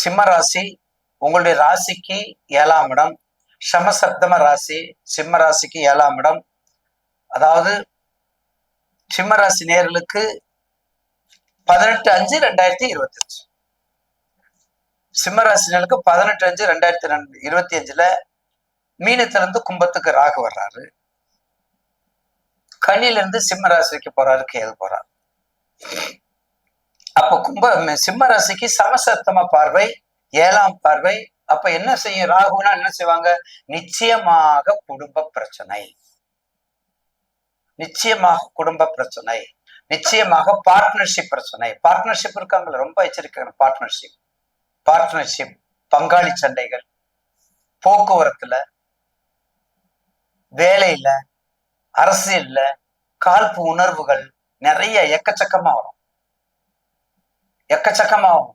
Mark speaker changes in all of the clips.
Speaker 1: சிம்ம ராசி உங்களுடைய ராசிக்கு ஏழாம் இடம். சமசப்தம ராசி சிம்ம ராசிக்கு ஏழாம் இடம். அதாவது சிம்ம ராசி நேர்களுக்கு பதினெட்டு அஞ்சு ரெண்டாயிரத்தி இருபத்தி அஞ்சு சிம்ம ராசினருக்கு பதினெட்டு அஞ்சு ரெண்டாயிரத்தி ரெண்டு இருபத்தி அஞ்சுல மீனத்திலிருந்து கும்பத்துக்கு ராகு வர்றாரு. கண்ணில சிம்ம ராசிக்கு போறாரு கேது போறாரு. அப்ப கும்ப சிம்ம ராசிக்கு சமசத்தம பார்வை ஏழாம் பார்வை. அப்ப என்ன செய்யும்? ராகுனா என்ன செய்வாங்க? நிச்சயமாக குடும்ப பிரச்சனை. நிச்சயமாக குடும்ப பிரச்சனை. நிச்சயமாக பார்ட்னர்ஷிப் பிரச்சனை. பார்ட்னர்ஷிப் இருக்காங்கல்ல ரொம்ப எச்சரிக்கை பார்ட்னர்ஷிப் பார்ட்னர்ஷிப் பங்காளி சண்டைகள் போக்குவரத்துல வேலையில அரசியல்ல காழ்ப்பு உணர்வுகள் நிறைய எக்கச்சக்கமா வரும். எக்கச்சக்கமாகும்.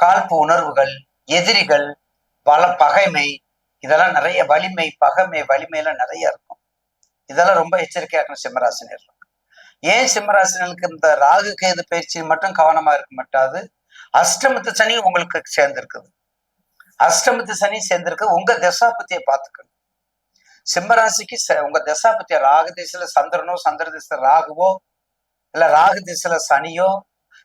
Speaker 1: காழ்ப்பு உணர்வுகள் எதிரிகள் பல பகைமை இதெல்லாம் நிறைய வலிமை பகைமை வலிமை எல்லாம் நிறைய இருக்கும். இதெல்லாம் ரொம்ப எச்சரிக்கையா இருக்கணும் சிம்மராசினியர் ஏன் சிம்மராசினருக்கு இந்த ராகு கேது பயிற்சி மட்டும் கவனமா இருக்க மாட்டாது? அஷ்டமத்து சனி உங்களுக்கு சேர்ந்திருக்குது. அஷ்டமத்து சனி சேர்ந்திருக்கு. உங்க தசாபத்தியை பார்த்துக்கணும். சிம்மராசிக்கு உங்க தசாபத்திய ராகு திசையில சந்திரனோ சந்திர திசை ராகுவோ இல்ல ராகு திசையில சனியோ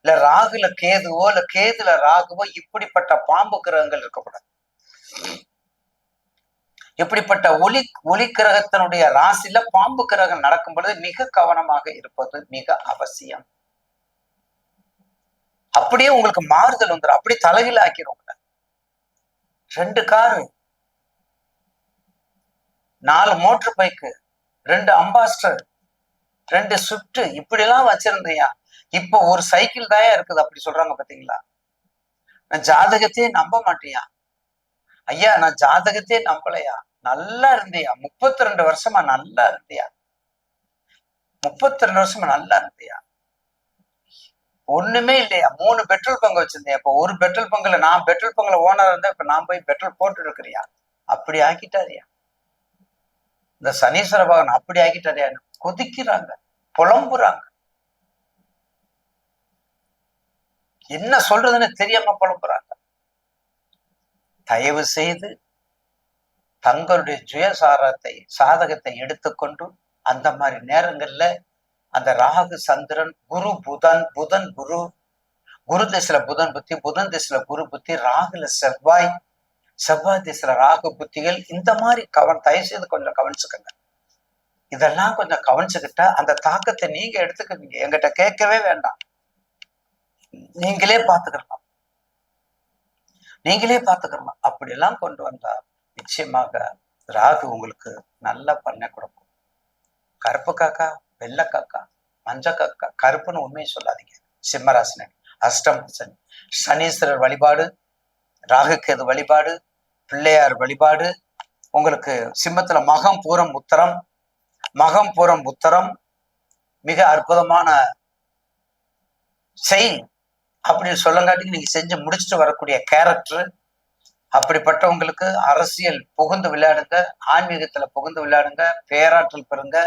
Speaker 1: இல்ல ராகுல கேதுவோ இல்ல கேதுல ராகுவோ இப்படிப்பட்ட பாம்பு கிரகங்கள் இருக்கக்கூடாது. இப்படிப்பட்ட ஒளி ஒளி கிரகத்தினுடைய ராசியில பாம்பு கிரகம் நடக்கும் பொழுது மிக கவனமாக இருப்பது மிக அவசியம். அப்படியே உங்களுக்கு மாறுதல் வந்துடும் அப்படியே தலைகீழ ஆக்கிரும் ரெண்டு காரு நாலு மோட்டர் பைக்கு ரெண்டு அம்பாஸ்டர் ரெண்டு ஸ்விஃப்ட் இப்படி எல்லாம் வச்சிருந்தையா? இப்போ ஒரு சைக்கிள் தாயா இருக்குது அப்படி சொல்றாங்க பாத்தீங்களா? நான் ஜாதகத்தையே நம்ப மாட்டியா? ஐயா நான் ஜாதகத்தையே நம்பலையா? நல்லா இருந்தியா? முப்பத்தி ரெண்டு வருஷமா நல்லா இருந்தியா? முப்பத்தி ரெண்டு வருஷமா நல்லா இருந்தியா? ஒண்ணுமே இல்லையா? மூணு பெட்ரோல் பங்கு வச்சிருந்தேன் இப்ப ஒரு பெட்ரோல் பங்குல நான் பெட்ரோல் பங்குல ஓனர் இருந்தா இப்ப நான் போய் பெட்ரோல் போட்டு இருக்கிறியா? அப்படி ஆக்கிட்டாரியா? இந்த சனீஸ்வர பகவான் அப்படி ஆக்கிட்டாரியா? கொதிக்கிறாங்க புலம்புறாங்க. என்ன சொல்றதுன்னு தெரியாம புலம்புறாங்க. தயவு செய்து தங்களுடைய சுயசாரத்தை சாதகத்தை எடுத்துக்கொண்டு அந்த மாதிரி நேரங்கள்ல அந்த ராகு சந்திரன் குரு புதன் புதன் குரு குரு திசையில புதன் புத்தி புதன் திசையில குரு புத்தி ராகுல செவ்வாய் செவ்வாய் திசையில ராகு புத்திகள் இந்த மாதிரி கவன் தயவு செய்து கொஞ்சம் கவனிச்சுக்கோங்க. இதெல்லாம் கொஞ்சம் கவனிச்சுக்கிட்டா அந்த தாக்கத்தை நீங்க எடுத்துக்குவீங்க எங்கிட்ட கேட்கவே வேண்டாம். நீங்களே பார்த்துக்கலாம் நீங்களே பார்த்துக்கலாம் அப்படியெல்லாம் கொண்டு வந்தா நிச்சயமாக ராகு உங்களுக்கு நல்ல பண்ண கொடுக்கும். கருப்பு காக்கா வெள்ளை காக்கா மஞ்ச காக்கா கருப்புன்னு உண்மையை சொல்லாதீங்க. சிம்மராசினன் அஷ்டம் சனி சனீஸ்வரர் வழிபாடு ராகுக்கேது வழிபாடு பிள்ளையார் வழிபாடு உங்களுக்கு சிம்மத்துல மகம் பூரம் உத்தரம் மகம் பூரம் மிக அற்புதமான செய் அப்படின்னு சொல்லங்காட்டிக்கு நீங்க செஞ்சு முடிச்சுட்டு வரக்கூடிய கேரக்டர் அப்படிப்பட்டவங்களுக்கு அரசியல் புகுந்து விளையாடுங்க ஆன்மீகத்துல புகுந்து விளையாடுங்க பேராற்றல் பெறுங்க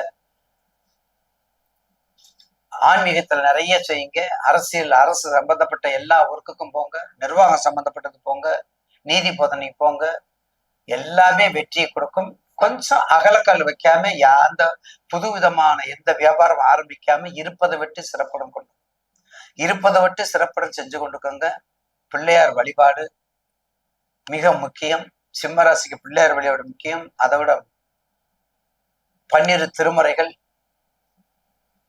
Speaker 1: ஆன்மீகத்துல நிறைய செய்யுங்க அரசியல் அரசு சம்பந்தப்பட்ட எல்லா ஒர்க்குக்கும் போங்க நிர்வாகம் சம்பந்தப்பட்டது போங்க நீதி போதனைக்கு போங்க எல்லாமே வெற்றியை கொடுக்கும். கொஞ்சம் அகலக்கால் வைக்காம அந்த புது விதமான எந்த வியாபாரம் ஆரம்பிக்காம இருப்பதை விட்டு சிறப்படம் கொண்டு இருப்பதை விட்டு சிறப்படம் செஞ்சு கொண்டுக்கோங்க பிள்ளையார் வழிபாடு மிக முக்கியம். சிம்மராசிக்கு பிள்ளையார் வழிபாடு முக்கியம். அதை விட பன்னிரு திருமுறைகள்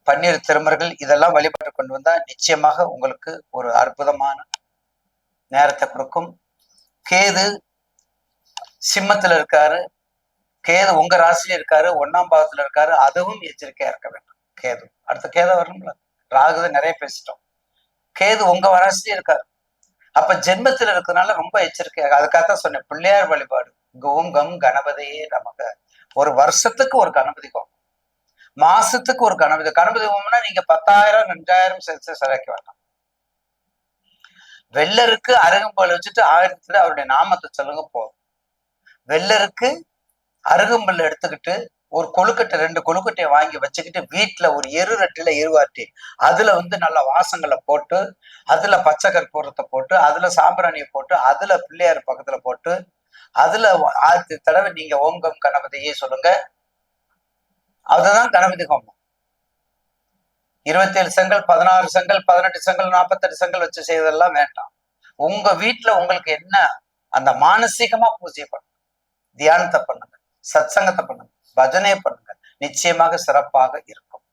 Speaker 1: பன்னிரு திருமறைகள் இதெல்லாம் வழிபாடு கொண்டு வந்தா நிச்சயமாக உங்களுக்கு ஒரு அற்புதமான நேரத்தை கொடுக்கும். கேது சிம்மத்துல இருக்காரு. கேது உங்க ராசியில இருக்காரு ஒன்னாம் பாகத்துல இருக்காரு அதுவும் எச்சரிக்கையா இருக்க வேண்டும். கேது. அடுத்த கேத வரணும்ல? ராகுத நிறைய பேசிட்டோம். கேது உங்க ராசியில இருக்காரு. அப்ப ஜென்மத்துல இருக்கிறதுனால ரொம்ப எச்சரிக்கையாக அதுக்காகத்தான் சொன்னேன் பிள்ளையார் வழிபாடு. கோம் கம் கணபதியே நமக்கு ஒரு வருஷத்துக்கு ஒரு கணபதி கோம் மாசத்துக்கு ஒரு கணபதி. கணபதி ஹோமம்னா நீங்க பத்தாயிரம் ரெண்டாயிரம் சேர்த்து செலக்க வேண்டாம் வெள்ளருக்கு அருகம்புல் வச்சுட்டு ஆயிரத்துல அவருடைய நாமத்தை சொல்லுங்க போதும். வெள்ளருக்கு அருகம்புல் எடுத்துக்கிட்டு ஒரு கொழுக்கட்டை ரெண்டு கொழுக்கட்டையை வாங்கி வச்சுக்கிட்டு வீட்டில் ஒரு எரு ரெட்டில எருவாட்டி அதுல வந்து நல்ல வாசங்களை போட்டு அதுல பச்சை கற்பூரத்தை போட்டு அதுல சாம்பிராணியை போட்டு அதுல பிள்ளையார் பக்கத்துல போட்டு அதுல ஆயிரத்தி தடவை நீங்க ஓங்கம் கணபதியே சொல்லுங்க. அதுதான் கணபதி ஹோமம். இருபத்தி ஏழு செங்கல் பதினாறு செங்கல் பதினெட்டு செங்கல் நாற்பத்தெட்டு செங்கல் வச்சு செய்ததெல்லாம் வேண்டாம். உங்க வீட்டுல உங்களுக்கு என்ன? அந்த மானசீகமா பூஜை பண்ணுங்க தியானத்தை பண்ணுங்க சத்சங்கத்தை பண்ணுங்க. பஜனையை பண்ணுங்க. நிச்சயமாக சிறப்பாக இருக்கும்.